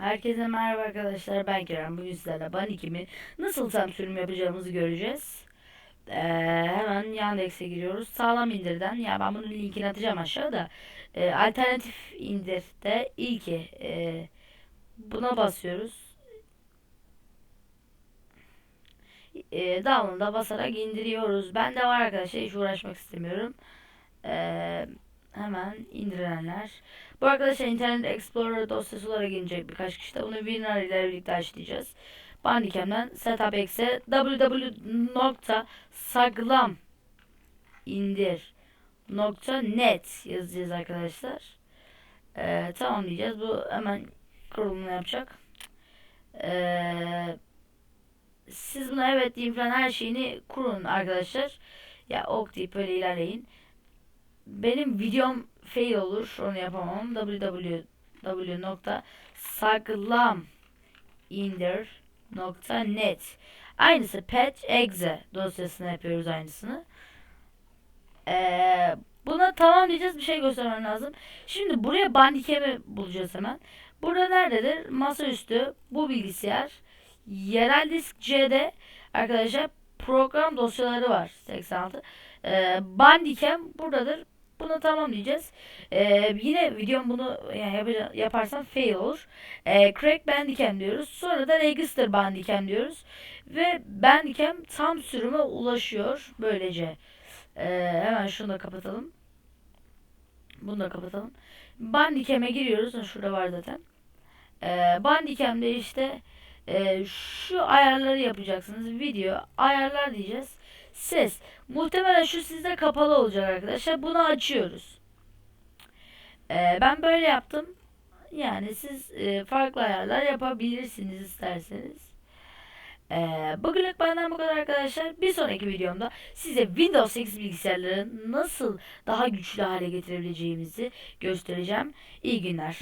Herkese merhaba arkadaşlar ben Kerem. Bugün sizlerle Bunny kimi nasıl tam sürüm yapacağımızı göreceğiz. Ee, hemen Yandex'e giriyoruz. Sağlam indirden. Ya ben bunun linkini atacağım aşağıda. Ee, alternatif indirde ilki e, buna basıyoruz. E, download'a basarak indiriyoruz. Ben de var arkadaşlar hiç uğraşmak istemiyorum. Eee Hemen indirenler. Bu arkadaşlar Internet Explorer dosyası olarak inecek birkaç kişi de. Bunu WinRAR ile birlikte açlayacağız. Bandicam'den Setup X'e www.saglam indir net yazacağız arkadaşlar. Ee, tamam diyeceğiz. Bu hemen kurulumunu yapacak. Ee, siz buna evet deyin falan her şeyini kurun arkadaşlar. Ya ok deyip böyle ilerleyin benim videom fail olur. Onu yapamam. www.saglamindir.net Aynısı patch exe dosyasına yapıyoruz aynısını. Ee, buna tamam diyeceğiz. Bir şey göstermem lazım. Şimdi buraya bandikemi bulacağız hemen. Burada nerededir? Masaüstü bu bilgisayar. Yerel disk C'de arkadaşlar program dosyaları var. 86. Ee, Bandicam buradadır. Bunu tamam diyeceğiz. Ee, yine videom bunu yani yapacağım, yaparsam fail olur. Ee, crack bandicam diyoruz. Sonra da register bandicam diyoruz. Ve bandicam tam sürüme ulaşıyor. Böylece. Ee, hemen şunu da kapatalım. Bunu da kapatalım. Bandicam'e giriyoruz. Şurada var zaten. Ee, bandicam'de işte e, şu ayarları yapacaksınız. Video ayarlar diyeceğiz ses. Muhtemelen şu sizde kapalı olacak arkadaşlar. Bunu açıyoruz. Ee, ben böyle yaptım. Yani siz e, farklı ayarlar yapabilirsiniz isterseniz. Ee, bugünlük benden bu kadar arkadaşlar. Bir sonraki videomda size Windows 8 bilgisayarları nasıl daha güçlü hale getirebileceğimizi göstereceğim. İyi günler.